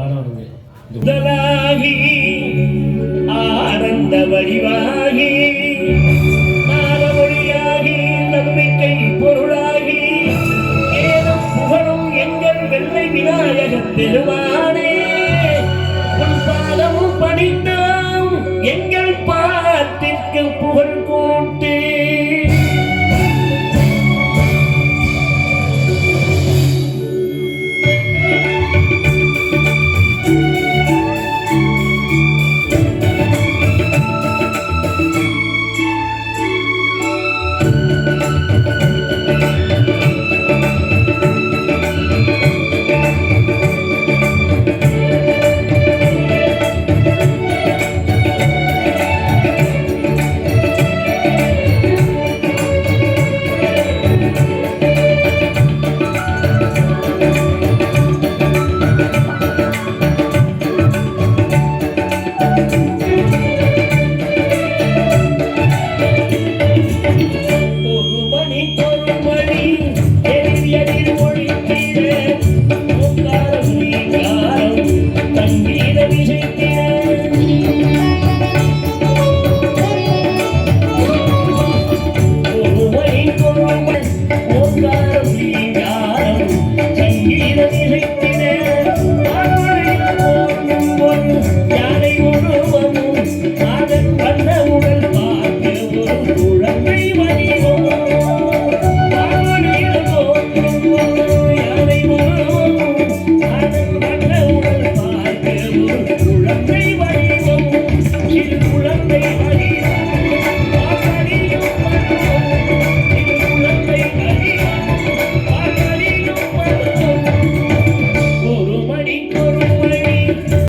பாடம் முதலாகி ஆனந்த வடிவாகி நாதமொழியாகி நம்பிக்கை பொருளாகி ஏதும் புகழும் எங்கள் வெள்ளை விநாயகப் பெருமானே. உன் பாதமும் படித்தோம் எங்கள் பாத்திற்கு புகழ் கூட்டே